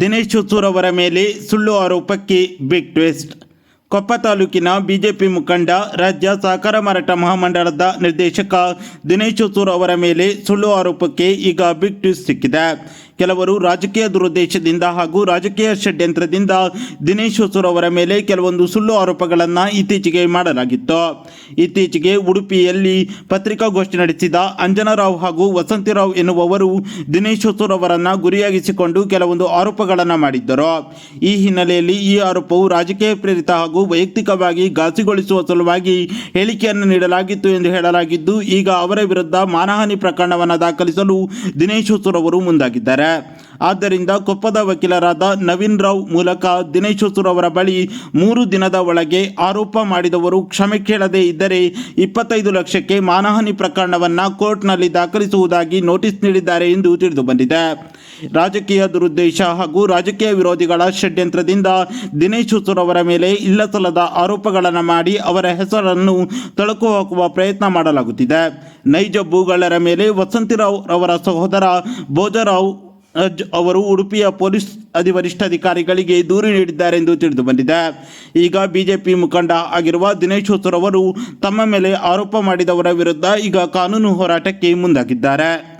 ದಿನೇಶ್ ಹೊಸೂರ್ ಅವರ ಮೇಲೆ ಸುಳ್ಳು ಆರೋಪಕ್ಕೆ ಬಿಗ್ ಟ್ವಿಸ್ಟ್ ಕೊಪ್ಪ ತಾಲೂಕಿನ ಬಿಜೆಪಿ ಮುಖಂಡ ರಾಜ್ಯ ಸಹಕಾರ ಮಾರಾಟ ಮಹಾಮಂಡಳದ ನಿರ್ದೇಶಕ ದಿನೇಶ್ ಹೊಸೂರ್ ಅವರ ಮೇಲೆ ಸುಳ್ಳು ಆರೋಪಕ್ಕೆ ಈಗ ಬಿಗ್ ಟ್ವಿಸ್ಟ್ ಸಿಕ್ಕಿದೆ. ಕೆಲವರು ರಾಜಕೀಯ ದುರುದ್ದೇಶದಿಂದ ಹಾಗೂ ರಾಜಕೀಯ ಷಡ್ಯಂತ್ರದಿಂದ ದಿನೇಶ್ ಹೊಸೂರ್ ಅವರ ಮೇಲೆ ಕೆಲವೊಂದು ಸುಳ್ಳು ಆರೋಪಗಳನ್ನು ಇತ್ತೀಚೆಗೆ ಮಾಡಲಾಗಿತ್ತು. ಇತ್ತೀಚೆಗೆ ಉಡುಪಿಯಲ್ಲಿ ಪತ್ರಿಕಾಗೋಷ್ಠಿ ನಡೆಸಿದ ಅಂಜನರಾವ್ ಹಾಗೂ ವಸಂತಿರಾವ್ ಎನ್ನುವವರು ದಿನೇಶ್ ಹೊಸೂರ್ ಅವರನ್ನು ಗುರಿಯಾಗಿಸಿಕೊಂಡು ಕೆಲವೊಂದು ಆರೋಪಗಳನ್ನು ಮಾಡಿದ್ದರು. ಈ ಹಿನ್ನೆಲೆಯಲ್ಲಿ ಈ ಆರೋಪವು ರಾಜಕೀಯ ಪ್ರೇರಿತ ಹಾಗೂ ವೈಯಕ್ತಿಕವಾಗಿ ಘಾಸಿಗೊಳಿಸುವ ಸಲುವಾಗಿ ಹೇಳಿಕೆಯನ್ನು ನೀಡಲಾಗಿತ್ತು ಎಂದು ಹೇಳಲಾಗಿದ್ದು, ಈಗ ಅವರ ವಿರುದ್ಧ ಮಾನಹಾನಿ ಪ್ರಕರಣವನ್ನು ದಾಖಲಿಸಲು ದಿನೇಶ್ ಅವರು ಮುಂದಾಗಿದ್ದಾರೆ. ಆದ್ದರಿಂದ ಕೊಪ್ಪದ ವಕೀಲರಾದ ನವೀನ್ ರಾವ್ ಮೂಲಕ ದಿನೇಶ್ ಅವರ ಬಳಿ ಮೂರು ದಿನದ ಒಳಗೆ ಆರೋಪ ಮಾಡಿದವರು ಕ್ಷಮೆ ಕೇಳದೇ ಇದ್ದರೆ ಇಪ್ಪತ್ತೈದು ಲಕ್ಷಕ್ಕೆ ಮಾನಹಾನಿ ಪ್ರಕರಣವನ್ನು ಕೋರ್ಟ್ನಲ್ಲಿ ದಾಖಲಿಸುವುದಾಗಿ ನೋಟಿಸ್ ನೀಡಿದ್ದಾರೆ ಎಂದು ತಿಳಿದು ಬಂದಿದೆ. ರಾಜಕೀಯ ದುರುದ್ದೇಶ ಹಾಗೂ ರಾಜಕೀಯ ವಿರೋಧಿಗಳ ಷಡ್ಯಂತ್ರದಿಂದ ದಿನೇಶ್ ಅವರ ಮೇಲೆ ಇಲ್ಲಸಲ್ಲದ ಆರೋಪಗಳನ್ನು ಮಾಡಿ ಅವರ ಹೆಸರನ್ನು ತಳಕು ಹಾಕುವ ಪ್ರಯತ್ನ ಮಾಡಲಾಗುತ್ತಿದೆ. ನೈಜ ಭೂಗಳರ ಮೇಲೆ ವಸಂತಿರಾವ್ ಅವರ ಸಹೋದರ ಭೋಜರಾವ್ ಅವರು ಉಡುಪಿಯ ಪೊಲೀಸ್ ಅಧಿ ವರಿಷ್ಠಾಧಿಕಾರಿಗಳಿಗೆ ದೂರು ನೀಡಿದ್ದಾರೆ ಎಂದು ತಿಳಿದು ಬಂದಿದೆ. ಈಗ ಬಿಜೆಪಿ ಮುಖಂಡ ಆಗಿರುವ ದಿನೇಶ್ ಹೊಸೂರ್ ಅವರು ತಮ್ಮ ಮೇಲೆ ಆರೋಪ ಮಾಡಿದವರ ವಿರುದ್ಧ ಈಗ ಕಾನೂನು ಹೋರಾಟಕ್ಕೆ ಮುಂದಾಗಿದ್ದಾರೆ.